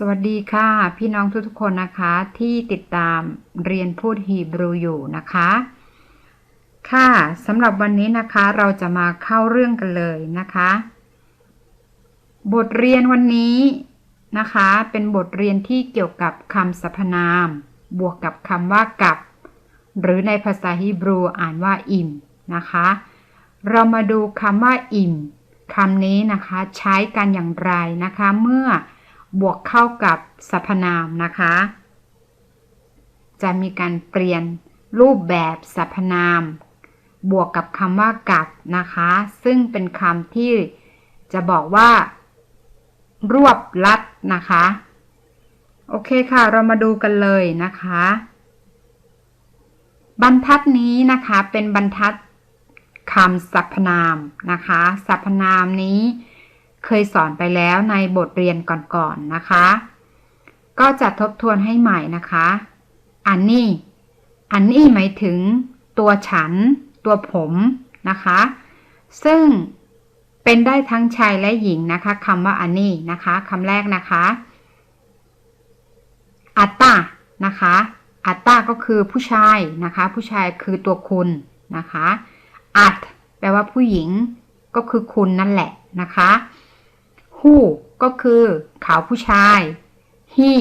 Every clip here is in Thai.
สวัสดีค่ะ พี่น้องทุกๆคนนะคะที่ติดตามเรียนพูดฮีบรูอยู่นะคะ ค่ะสำหรับวันนี้นะคะเราจะมาเข้าเรื่องกันเลยนะคะ บทเรียนวันนี้นะคะเป็นบทเรียนที่เกี่ยวกับคำสรรพนาม บวกกับคำว่ากับ หรือในภาษาฮีบรูอ่านว่าอิมนะคะ เรามาดูคำว่าอิมคำนี้นะคะใช้กันอย่างไรนะคะเมื่อ บวกเข้ากับสรรพนามนะคะ จะมีการเปลี่ยนรูปแบบสรรพนาม บวกกับคำว่ากับนะคะ ซึ่งเป็นคำที่จะบอกว่า รวบลัดนะคะ โอเคค่ะ เรามาดูกันเลยนะคะ บรรทัดนี้นะคะเป็นบรรทัดคำสรรพนามนะคะ สรรพนามนี้ เคยสอนไปแล้วในบทเรียนก่อนๆนนะคะ ก็จะทบทวนให้ใหม่นะคะ อันนี้ อันนี้หมายถึง ตัวฉัน ตัวผมนะคะ ซึ่งเป็นได้ทั้งชายและหญิงนะคะคำว่าอันนี้นะคะคำแรกนะคะอัตตานะคะอัตตาก็คือผู้ชายนะคะ ผู้ชายคือตัวคุณนะคะ อัตแปลว่าผู้หญิงก็คือคุณนั่นแหละนะคะ ฮู้ก็คือขาวผู้ชายฮี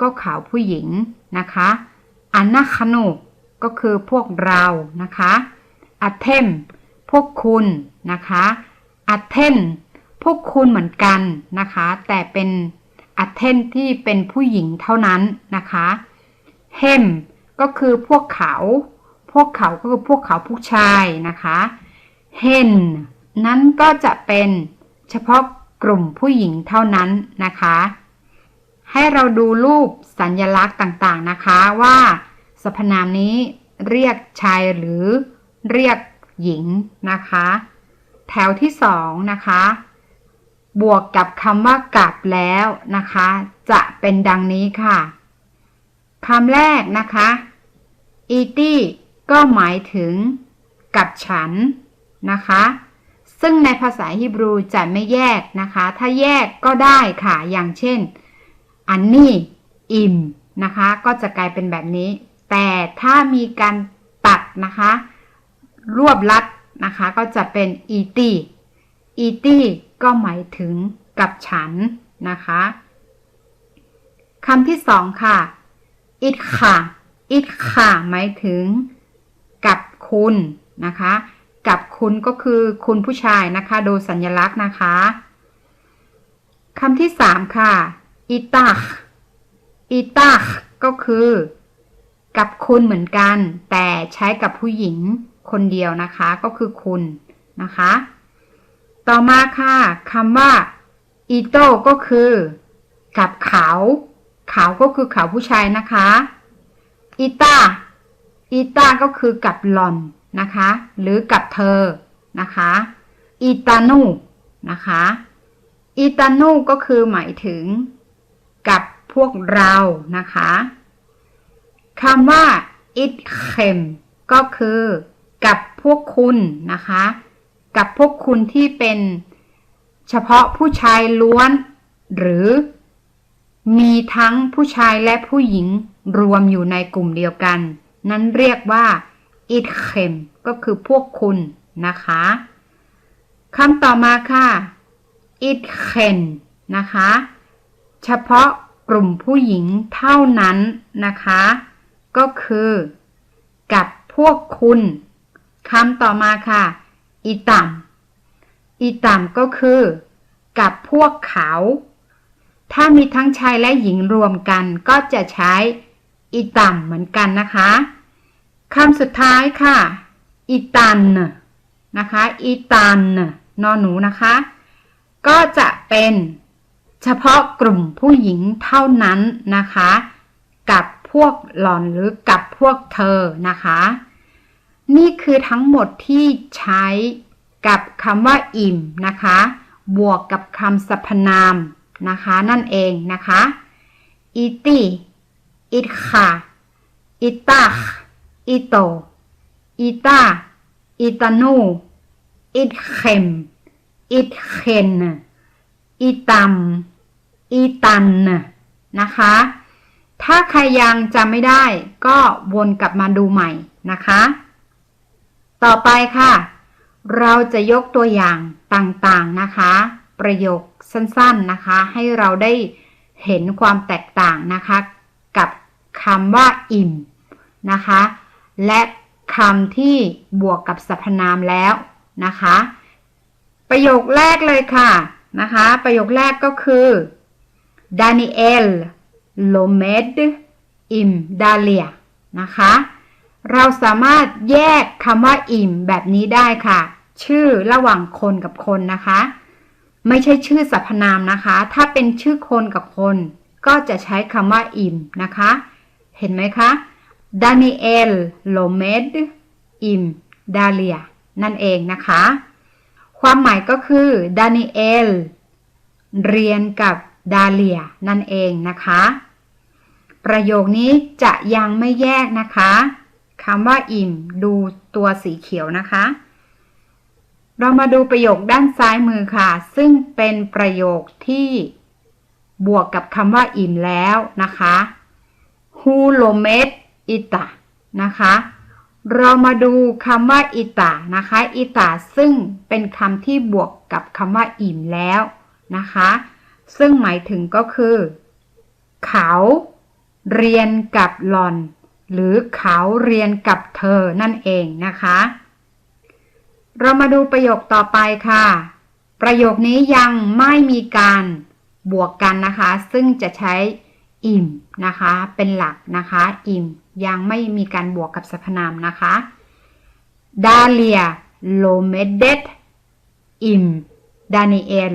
ก็ขาวผู้หญิงนะคะอันนาคโนก็คือพวกเรานะคะอัเทมพวกคุณนะคะอัเทนพวกคุณเหมือนกันนะคะ แต่เป็นอัเทนที่เป็นผู้หญิงเท่านั้นนะคะเฮมก็คือพวกเขา พวกเขาก็คือพวกเขาผู้ชายนะคะเฮนนั้นก็จะเป็นเฉพาะ กลุ่มผู้หญิงเท่านั้นนะคะ ให้เราดูรูปสัญญลักษณ์ต่างๆนะคะว่าสรรพนามนี้เรียกชายหรือเรียกหญิงนะคะ แถวที่สองนะคะ บวกกับคำว่ากับแล้วนะคะ จะเป็นดังนี้ค่ะคำแรกนะคะอีตี้ก็หมายถึงกับฉันนะคะ ซึ่งในภาษาฮีบรูจะไม่แยกนะคะ ถ้าแยกก็ได้ค่ะ อย่างเช่น อันนี้อิมนะคะ ก็จะกลายเป็นแบบนี้ แต่ถ้ามีการตัดนะคะ รวบลัดนะคะ ก็จะเป็นอีตี้อีตี้ก็หมายถึงกับฉันนะคะคำที่สองค่ะอิดค่ะอิดค่ะหมายถึงกับคุณนะคะ กับคุณก็คือคุณผู้ชายนะคะ โดยสัญลักษณ์นะคะคำที่สามค่ะอิตาอิตาก็คือ กับคุณเหมือนกัน แต่ใช้กับผู้หญิงคนเดียวนะคะ ก็คือคุณนะคะ ต่อมาค่ะคำว่าอิโตก็คือ กับเขา เขาก็คือเขาผู้ชายนะคะอิตาอิตาก็คือกับหลอน นะคะ หรือกับเธอนะคะอิตานูนะคะอิตานูก็คือหมายถึงกับพวกเรานะคะคำว่าอิตเคมก็คือกับพวกคุณนะคะ กับพวกคุณที่เป็นเฉพาะผู้ชายล้วน หรือมีทั้งผู้ชายและผู้หญิงรวมอยู่ในกลุ่มเดียวกัน นั้นเรียกว่า อิดเ m มก็คือพวกคุณนะคะคำต่อมาค่ะอิดเ k นนะคะ เฉพาะกลุ่มผู้หญิงเท่านั้นนะคะ ก็คือ กับพวกคุณคำต่อมาค่ะอิตัมอิตัมก็คือ กับพวกเขา ถ้ามีทั้งชายและหญิงรวมกันก็จะใช้อิตัมเหมือนกันนะคะ คำสุดท้ายค่ะอีตันนะคะอีตันนอนหนูนะคะ ก็จะเป็นเฉพาะกลุ่มผู้หญิงเท่านั้นนะคะ กับพวกหล่อนหรือกับพวกเธอนะคะ นี่คือทั้งหมดที่ใช้กับคำว่าอิ่มนะคะ บวกกับคำสรรพนามนะคะ นั่นเองนะคะ อิติ อิตคาอิตัก อิโต อิตา อิตานู อิตเขมอิตเคนอิตัม อิตัน นะคะ ถ้าใครยังจำไม่ได้ก็วนกลับมาดูใหม่นะคะ ต่อไปค่ะ เราจะยกตัวอย่างต่างๆนะคะ ประโยคสั้นๆนะคะ ให้เราได้เห็นความแตกต่างนะคะ กับคำว่าอิ่มนะคะ และคำที่บวกกับสรรพนามแล้วนะคะ ประโยคแรกเลยค่ะนะคะ ประโยคแรกก็คือ Daniel Lomed im Dalia นะคะ เราสามารถแยกคำว่าอิ่มแบบนี้ได้ค่ะ ชื่อระหว่างคนกับคนนะคะ ไม่ใช่ชื่อสรรพนามนะคะ ถ้าเป็นชื่อคนกับคน ก็จะใช้คำว่าอิ่มนะคะ เห็นไหมคะ Daniel Lomed im Dalia นั่นเองนะคะ ความหมายก็คือ Daniel เรียนกับดาเลียนั่นเองนะคะ ประโยคนี้จะยังไม่แยกนะคะคำว่าอิ่มดูตัวสีเขียวนะคะ เรามาดูประโยคด้านซ้ายมือค่ะ ซึ่งเป็นประโยคที่บวกกับคำว่าอิ่มแล้วนะคะฮูโลเมต อิตานะคะ เรามาดูคำว่าอิตานะคะอิตาซึ่งเป็นคำที่บวกกับคำว่าอิ่มแล้วนะคะ ซึ่งหมายถึงก็คือ เขา เรียนกับหลอน หรือเขาเรียนกับเธอนั่นเองนะคะ เรามาดูประโยคต่อไปค่ะ ประโยคนี้ยังไม่มีการบวกกันนะคะ ซึ่งจะใช้ อิ่มนะคะ เป็นหลักนะคะ อิ่มยังไม่มีการบวกกับสรรพนามนะคะดาเลียโลเมเดตอิมดานิเอล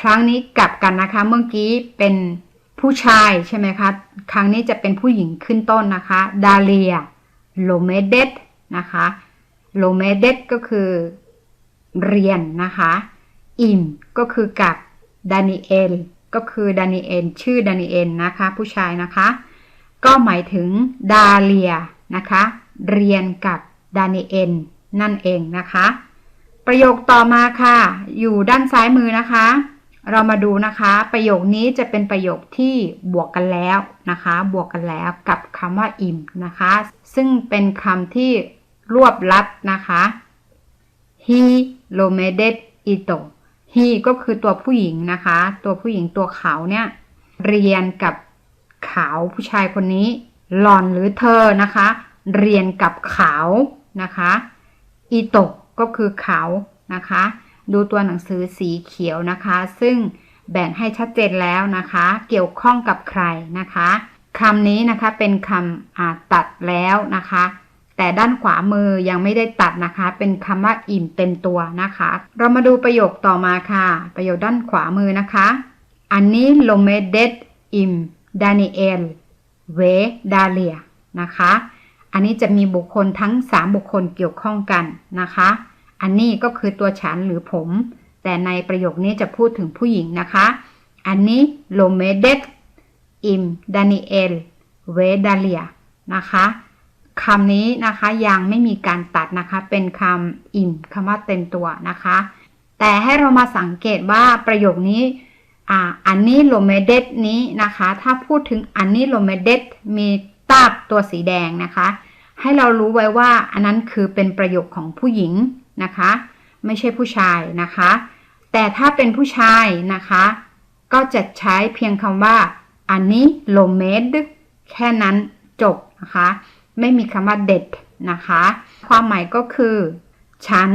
ครั้งนี้กลับกันนะคะ เมื่อกี้เป็นผู้ชายใช่ไหมคะ ครั้งนี้จะเป็นผู้หญิงขึ้นต้นนะคะดาเลียโลเมเดตนะคะโลเมเดตก็คือเรียนนะคะ อิมก็คือกับดานิเอล ก็คือดานิเอลชื่อดานิเอลนะคะ ผู้ชายนะคะ ก็หมายถึงดาเลียนะคะ เรียนกับดานิเอลนั่นเองนะคะ ประโยคต่อมาค่ะ อยู่ด้านซ้ายมือนะคะ เรามาดูนะคะ ประโยคนี้จะเป็นประโยคที่บวกกันแล้วนะคะ บวกกันแล้วกับคำว่าอิ่มนะคะ ซึ่งเป็นคำที่รวบลัดนะคะ he l o m e d e t ito he ก็คือตัวผู้หญิงนะคะ ตัวผู้หญิงตัวขาวเนี่ยเรียนกับขาวผู้ชายคนนี้หลอนหรือเธอนะคะ เรียนกับขาวนะคะอีตก็คือขาวนะคะ ดูตัวหนังสือสีเขียวนะคะ ซึ่งแบ่งให้ชัดเจนแล้วนะคะ เกี่ยวข้องกับใครนะคะคำนี้นะคะเป็นคำตัดแล้วนะคะ แต่ด้านขวามือยังไม่ได้ตัดนะคะ เป็นคำว่าอิ่มเต็มตัวนะคะ เรามาดูประโยคต่อมาค่ะ ประโยคด้านขวามือนะคะ อันนี้โลเมเดตอิมดานิเอลเวดาเลียนะคะ อันนี้จะมีบุคคลทั้ง 3 บุคคลเกี่ยวข้องกันนะคะ อันนี้ก็คือตัวฉันหรือผม แต่ในประโยคนี้จะพูดถึงผู้หญิงนะคะ อันนี้โลเมเดตอิมดานิเอลเวดาเลียนะคะ คำนี้นะคะยังไม่มีการตัดนะคะ เป็นคำอิ่มคำว่าเต็มตัวนะคะ แต่ให้เรามาสังเกตว่าประโยคนี้อ,อันนี้โลเมเดตนี้นะคะ ถ้าพูดถึงอันนี้โลเมเดตมีตาบตัวสีแดงนะคะ ให้เรารู้ไว้ว่าอันนั้นคือเป็นประโยคของผู้หญิงนะคะ ไม่ใช่ผู้ชายนะคะ แต่ถ้าเป็นผู้ชายนะคะ ก็จะใช้เพียงคำว่าอันนี้โลเมดแค่นั้นจบนะคะ ไม่มีคำว่าเด็ดนะคะ ความหมายก็คือ ฉัน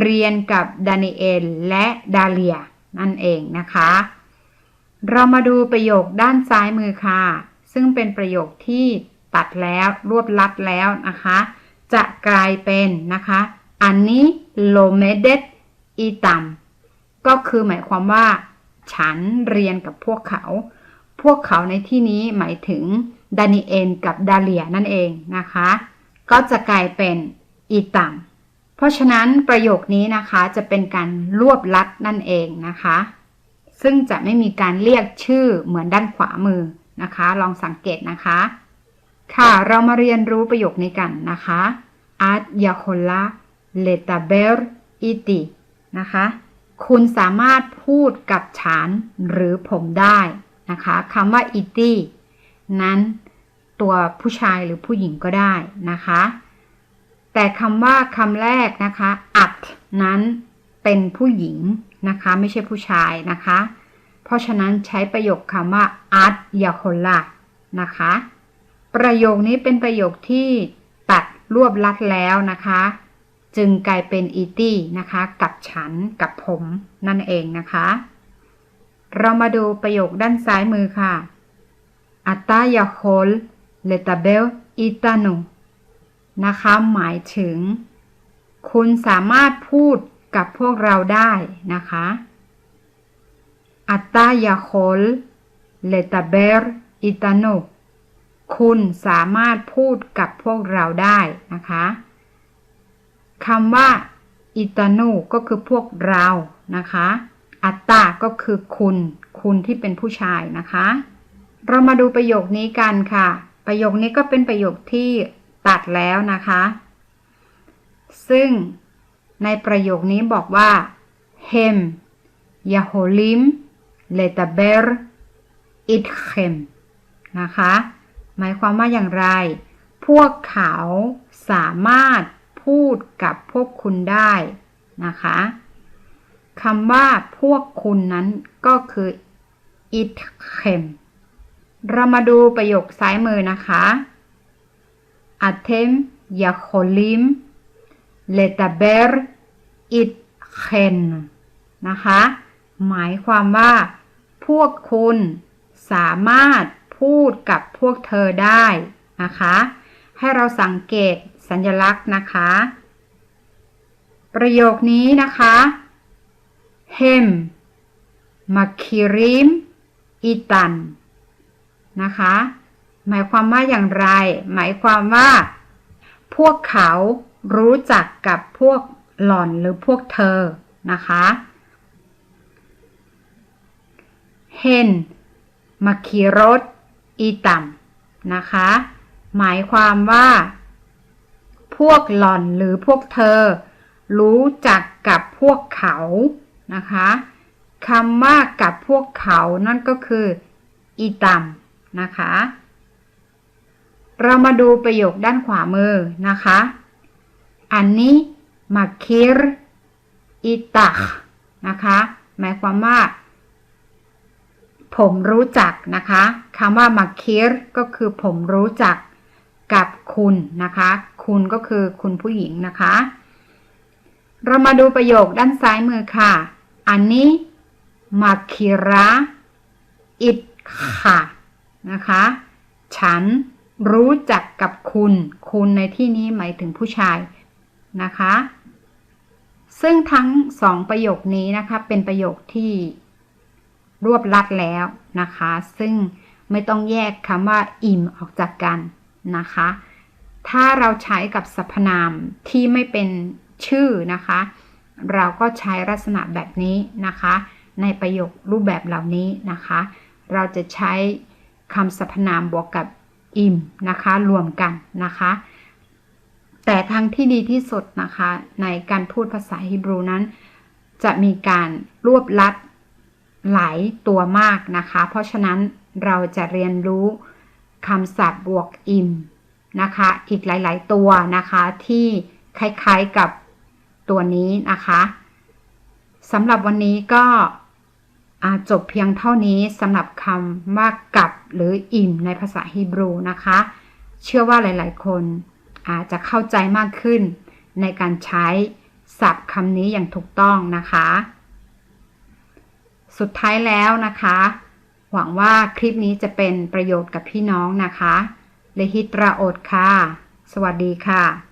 เรียนกับดานิเอลและดาเลียนั่นเองนะคะ เรามาดูประโยคด้านซ้ายมือค่ะ ซึ่งเป็นประโยคที่ตัดแล้วรวบลัดแล้วนะคะ จะกลายเป็นนะคะอันนี้โลเมเดตอีตัมก็คือหมายความว่า ฉันเรียนกับพวกเขา พวกเขาในที่นี้หมายถึงดานิเอลกับดาเลียนั่นเองนะคะ ก็จะกลายเป็นอีตัมเพราะฉะนั้นประโยคนี้นะคะจะเป็นการรวบลัดนั่นเองนะคะ ซึ่งจะไม่มีการเรียกชื่อเหมือนด้านขวามือนะคะ ลองสังเกตนะคะ ค่ะเรามาเรียนรู้ประโยคนี้กันนะคะอาร์ตยาโคลาเลตาเบลอิตินะคะ คุณสามารถพูดกับฉันหรือผมได้ นะคะคำว่า iti นั้นตัวผู้ชายหรือผู้หญิงก็ได้นะคะ แต่คำว่าคำแรกนะคะ at นั้นเป็นผู้หญิงนะคะ ไม่ใช่ผู้ชายนะคะ เพราะฉะนั้นใช้ประโยคคำว่า at y a k o l a นะคะ ประโยคนี้เป็นประโยคที่ตัดรวบลัดแล้วนะคะ จึงกลายเป็น iti นะคะ กับฉันกับผมนั่นเองนะคะ เรามาดูประโยคด้านซ้ายมือค่ะ Ata y a h o l l e t a b e l i t a n o นะคะ หมายถึง คุณสามารถพูดกับพวกเราได้นะคะ Ata y a h o l l e t a b e r i t a n o คุณสามารถพูดกับพวกเราได้นะคะคำว่าอิตาโนก็คือพวกเรานะคะ อัตตาก็คือคุณ คุณที่เป็นผู้ชายนะคะ เรามาดูประโยคนี้กันค่ะ ประโยคนี้ก็เป็นประโยคที่ตัดแล้วนะคะ ซึ่งในประโยคนี้บอกว่า hem yaholim letaber itchem นะคะ หมายความว่าอย่างไร พวกเขาสามารถพูดกับพวกคุณได้นะคะ คำว่าพวกคุณนั้นก็คือ it เข็มเรามาดูประโยคซ้ายมือนะคะอัเทมยาโคลิมเลตาเบร์อิดเคนนะคะ หมายความว่า พวกคุณสามารถพูดกับพวกเธอได้นะคะ ให้เราสังเกตสัญลักษณ์นะคะ ประโยคนี้นะคะ hem makirim itan นะคะ หมายความว่าอย่างไร หมายความว่า พวกเขารู้จักกับพวกหล่อนหรือพวกเธอนะคะ เฮนมาคีรถอีตัมนะคะ หมายความว่า พวกหล่อนหรือพวกเธอ รู้จักกับพวกเขา นะคะคำว่ากับพวกเขานั่นก็คืออีตัมนะคะ เรามาดูประโยคด้านขวามือนะคะ อันนี้มาคิรอิตักนะคะ หมายความว่า ผมรู้จักนะคะคำว่ามาคิรก็คือผมรู้จักกับคุณนะคะ คุณก็คือคุณผู้หญิงนะคะ เรามาดูประโยคด้านซ้ายมือค่ะ อันนี้มาคิระอิตค่ะนะคะ ฉันรู้จักกับคุณ คุณในที่นี้หมายถึงผู้ชายนะคะ ซึ่งทั้งสองประโยคนี้นะคะ เป็นประโยคที่รวบลัดแล้วนะคะ ซึ่งไม่ต้องแยกคำว่าอิ่มออกจากกันนะคะ ถ้าเราใช้กับสรรพนามที่ไม่เป็นชื่อนะคะ เราก็ใช้ลักษณะแบบนี้นะคะ ในประโยครูปแบบเหล่านี้นะคะ เราจะใช้คำสรรพนามบวกกับอิ่มนะคะรวมกันนะคะ แต่ทางที่ดีที่สุดนะคะ ในการพูดภาษาฮีบรูนั้น จะมีการรวบลัดหลายตัวมากนะคะ เพราะฉะนั้นเราจะเรียนรู้คำศัพท์บวกอิมนะคะ อีกหลาย ๆ ตัวนะคะที่คล้าย ๆกับ ตัวนี้นะคะสำหรับวันนี้ก็จบเพียงเท่านี้สำหรับคำว่ากับหรืออิ่มในภาษาฮีบรูนะคะ เชื่อว่าหลาย ๆ คนอาจจะเข้าใจมากขึ้น ในการใช้ศัพท์คำนี้อย่างถูกต้องนะคะ สุดท้ายแล้วนะคะ หวังว่าคลิปนี้จะเป็นประโยชน์กับพี่น้องนะคะเลฮิตราโอดค่ะ สวัสดีค่ะ